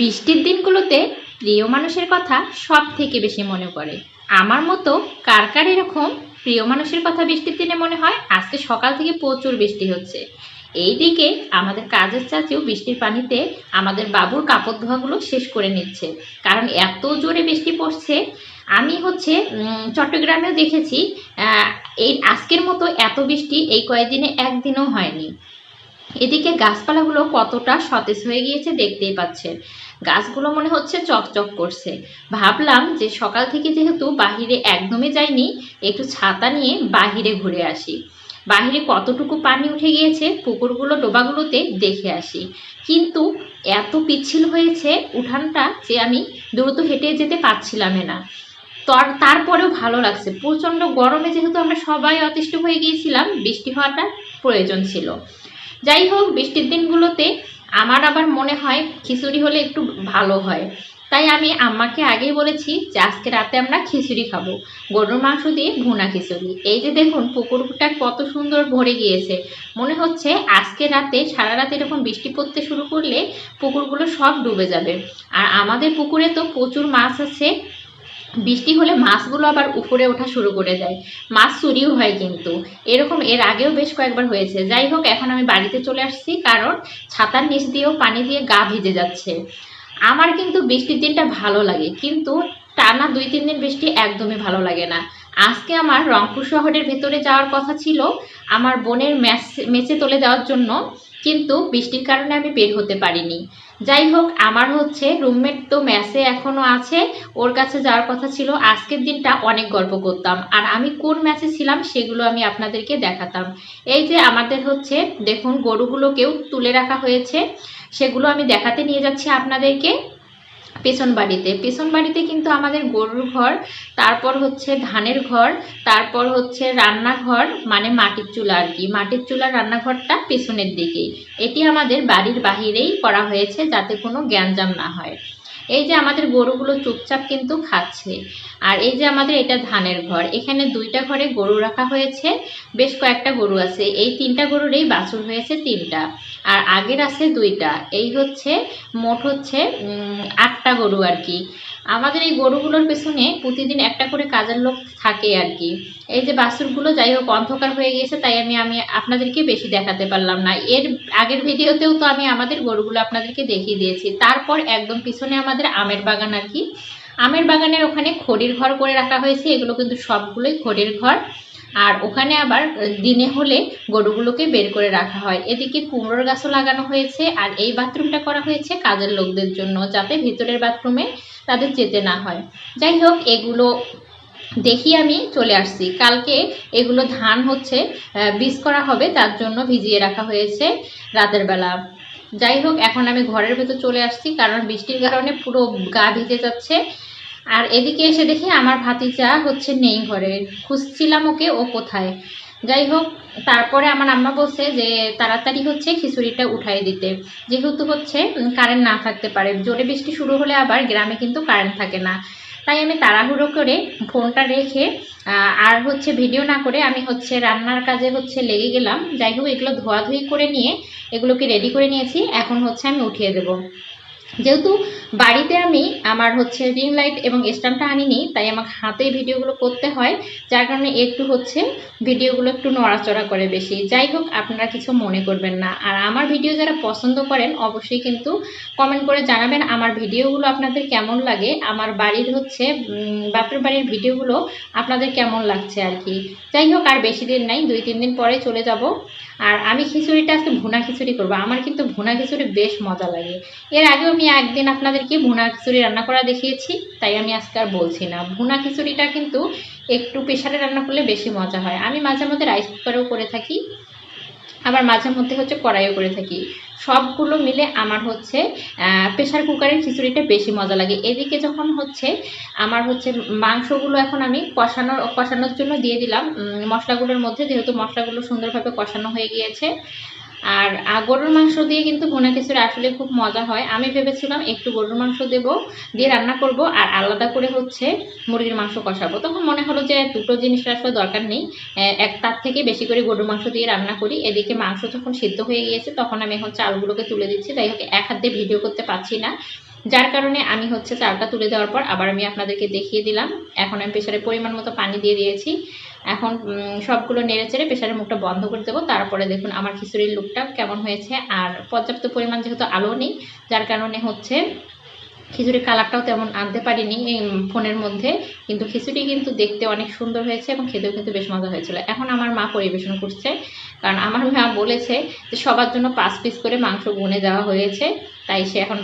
বৃষ্টির দিনগুলোতে প্রিয় মানুষের কথা সব থেকে বেশি মনে পড়ে। আমার মতো কার কার এরকম প্রিয় মানুষের কথা বৃষ্টির দিনে মনে হয়? আজকে সকাল থেকে প্রচুর বৃষ্টি হচ্ছে। এইদিকে আমাদের কাজের চাচিও বৃষ্টির পানিতে আমাদের বাবুর কাপড় ধোয়াগুলো শেষ করে নিচ্ছে। কারণ এত জোরে বৃষ্টি পড়ছে, আমি হচ্ছে চট্টগ্রামেও দেখেছি এই আজকের মতো এত বৃষ্টি এই কয়েকদিনে একদিনও হয়নি। এদিকে গাছপালাগুলো কতটা সতেজ হয়ে গিয়েছে দেখতেই পাচ্ছেন। গাছগুলো মনে হচ্ছে চকচক করছে। ভাবলাম যে সকাল থেকে যেহেতু বাহিরে একদমই যাইনি, একটু ছাতা নিয়ে বাহিরে ঘুরে আসি। বাহিরে কতটুকু পানি উঠে গিয়েছে, পুকুরগুলো, ডোবাগুলোতে দেখে আসি। কিন্তু এত পিচ্ছিল হয়েছে উঠানটা যে আমি দ্রুত হেঁটে যেতে পারছিলাম না। তার, তারপরেও ভালো লাগছে। প্রচণ্ড গরমে যেহেতু আমরা সবাই অতিষ্ঠ হয়ে গিয়েছিলাম, বৃষ্টি হওয়াটা প্রয়োজন ছিল। যাই হোক, বৃষ্টির দিনগুলোতে আমার আবার মনে হয় খিচুড়ি হলে একটু ভালো হয়। তাই আমি আম্মাকে আগেই বলেছি যে আজকে রাতে আমরা খিচুড়ি খাব। গরুর মাংস দিয়ে ভুনা খিচুড়ি। এই যে দেখুন পুকুরটা কত সুন্দর ভরে গিয়েছে। মনে হচ্ছে আজকে রাতে সারা রাত এরকম বৃষ্টি পড়তে শুরু করলে পুকুরগুলো সব ডুবে যাবে। আর আমাদের পুকুরে তো প্রচুর মাছ আছে। বৃষ্টি হলে মাছগুলো আবার উপরে ওঠা শুরু করে যায় মাছ চুরিও হয় কিন্তু। এরকম এর আগেও বেশ কয়েকবার হয়েছে। যাই হোক, এখন আমি বাড়িতে চলে আসছি কারণ ছাতার নিচ দিয়েও পানি দিয়ে গা ভিজে যাচ্ছে। আমার কিন্তু বৃষ্টির দিনটা ভালো লাগে। কিন্তু টানা দুই, তিন দিন বৃষ্টি একদমই ভালো লাগে না। আজকে আমার রংপুর শহরের ভেতরে যাওয়ার কথা ছিল আমার বোনের ম্যাচ মেচে চলে যাওয়ার জন্য, কিন্তু বৃষ্টির কারণে আমি বের হতে পারিনি। যাই হোক, আমার হচ্ছে রুমমেট তো ম্যাচে এখনও আছে, ওর কাছে যাওয়ার কথা ছিল, আজকের দিনটা অনেক গল্প করতাম। আর আমি কোন ম্যাচে ছিলাম সেগুলো আমি আপনাদেরকে দেখাতাম। এই যে আমাদের হচ্ছে, দেখুন গরুগুলোকেও তুলে রাখা হয়েছে, সেগুলো আমি দেখাতে নিয়ে যাচ্ছি আপনাদেরকে। পেছন বাড়িতে। পেছন বাড়িতে কিন্তু আমাদের গরুর ঘর, তারপর হচ্ছে ধানের ঘর, তারপর হচ্ছে রান্নাঘর মানে মাটির চুলা আর কি। মাটির চুলা, রান্নাঘরটা পেছনের দিকেই। এটি আমাদের বাড়ির বাহিরেই করা হয়েছে যাতে কোনো গ্যাঞ্জাম না হয়। এই যে আমাদের গরুগুলো চুপচাপ কিন্তু খাচ্ছে। আর এই যে আমাদের এটা ধানের ঘর, এখানে দুইটা ঘরে গরু রাখা হয়েছে, বেশ কয়েকটা গরু আছে। এই তিনটা গরুরই বাছুর হয়েছে তিনটা। আর আগের আছে দুইটা। এই হচ্ছে, মোট হচ্ছে আটটা গরু আর কি। আমাদের এই গরুগুলোর পেছনে প্রতিদিন একটা করে কাজের লোক থাকে আর কি। এই যে বাসুরগুলো যাই হোক অন্ধকার হয়ে গিয়েছে, তাই আমি আমি আপনাদেরকে বেশি দেখাতে পারলাম না। এর আগের ভিডিওতেও তো আমি আমাদের গরুগুলো আপনাদেরকে দেখিয়ে দিয়েছি। তারপর একদম পিছনে আমাদের আমের বাগান আর কি। আমের বাগানের ওখানে খড়ির ঘর করে রাখা হয়েছে। এগুলো কিন্তু সবগুলোই খড়ির ঘর। আর ওখানে আবার দিনে হলে গরুগুলোকে বের করে রাখা হয়। এদিকে কুমড়োর গাছও লাগানো হয়েছে আর এই বাথরুমটা করা হয়েছে কাজের লোকদের জন্য যাতে ভিতরের বাথরুমে তাদের যেতে না হয়। যাই হোক, এগুলো দেখি আমি চলে আসছি। কালকে এগুলো ধান হচ্ছে বীজ করা হবে, তার জন্য ভিজিয়ে রাখা হয়েছে রাতের বেলা। যাই হোক, এখন আমি ঘরের ভেতর চলে আসছি কারণ বৃষ্টির কারণে পুরো গা ভিজে যাচ্ছে। আর এদিকে এসে দেখি আমার ভাতিজা হচ্ছে নেই ঘরে। খুঁজছিলাম ওকে, ও কোথায়? যাই হোক, তারপরে আমার আম্মা বলছে যে তাড়াতাড়ি হচ্ছে খিচুড়িটা উঠাই দিতে। যেহেতু হচ্ছে কারেন্ট না থাকতে পারে। জোরে বৃষ্টি শুরু হলে আবার গ্রামে কিন্তু কারেন্ট থাকে না। তাই আমি তাড়াহুড়ো করে ফোনটা রেখে আর হচ্ছে ভিডিও না করে আমি হচ্ছে রান্নার কাজে হচ্ছে লেগে গেলাম। যাই হোক, এগুলো ধোয়াধুয়ি করে নিয়ে এগুলোকে রেডি করে নিয়েছি। এখন হচ্ছে আমি উঠিয়ে দেবো। যেহেতু বাড়িতে আমি আমার হচ্ছে রিং লাইট এবং স্ট্যান্ডটা আনিনি, তাই আমাকে হাতে ভিডিওগুলো করতে হয়। যার কারণে একটু হচ্ছে ভিডিওগুলো একটু নড়াচড়া করে বেশি। যাই হোক, আপনারা কিছু মনে করবেন না। আর আমার ভিডিও যারা পছন্দ করেন, অবশ্যই কিন্তু কমেন্ট করে জানাবেন আমার ভিডিওগুলো আপনাদের কেমন লাগে, আমার বাড়ির হচ্ছে বাপের বাড়ির ভিডিওগুলো আপনাদের কেমন লাগছে আর কি। যাই হোক, আর বেশি দিন নাই, দুই তিন দিন পরে চলে যাব। আর আমি খিচুড়িটা আজকে ভুনা খিচুড়ি করব। আমার কিন্তু ভুনা খিচুড়ি বেশ মজা লাগে। এর আগেও আমি একদিন আপনাদেরকে ভুনা খিচুড়ি রান্না করা দেখিয়েছি, তাই আমি আজকে আর বলছি না। ভুনা খিচুড়িটা কিন্তু একটু প্রেশারে রান্না করলে বেশি মজা হয়। আমি মাঝে মধ্যে রাইস কুকারেও করে থাকি, আবার মাঝে মধ্যে হচ্ছে কড়াইও করে থাকি। সবগুলো মিলে আমার হচ্ছে প্রেশার কুকারের খিচুড়িটা বেশি মজা লাগে। এদিকে যখন হচ্ছে, আমার হচ্ছে মাংসগুলো এখন আমি কষানোর কষানোর জন্য দিয়ে দিলাম। মশলাগুলোর মধ্যে, যেহেতু মশলাগুলো সুন্দরভাবে কষানো হয়ে গিয়েছে আর গরুর মাংস দিয়ে কিন্তু ভুনা খিচুড়ি আসলে খুব মজা হয়। আমি ভেবেছিলাম একটু গরুর মাংস দেবো, দিয়ে রান্না করব, আর আলাদা করে হচ্ছে মুরগির মাংস কষাবো। তখন মনে হলো যে দুটো জিনিসের আসলে দরকার নেই। এক তার থেকে বেশি করে গরুর মাংস দিয়ে রান্না করি। এদিকে মাংস যখন সিদ্ধ হয়ে গিয়েছে, তখন আমি এখন চালগুলোকে তুলে দিচ্ছি। তাই হোক, এক হাত দিয়ে ভিডিও করতে পারছি না। যার কারণে আমি হচ্ছে চালটা তুলে দেওয়ার পর আবার আমি আপনাদেরকে দেখিয়ে দিলাম। এখন আমি প্রেশারে পরিমাণ মতো পানি দিয়ে দিয়েছি। এখন সবগুলো নেড়ে চেড়ে প্রেশারের মুখটা বন্ধ করে দেবো। তারপরে দেখুন আমার খিচুড়ির লুকটা কেমন হয়েছে। আর পর্যাপ্ত পরিমাণ যেহেতু আলো নেই, যার কারণে হচ্ছে খিচুড়ির কালারটাও তেমন আনতে পারিনি ফোনের মধ্যে। কিন্তু খিচুড়ি কিন্তু দেখতে অনেক সুন্দর হয়েছে এবং খেতেও কিন্তু বেশ মজা হয়েছিল। এখন আমার মা পরিবেশন করছে, কারণ আমার মা বলেছে যে সবার জন্য পাঁচ পিস করে মাংস গুনে দেওয়া হয়েছে, তাই সে এখন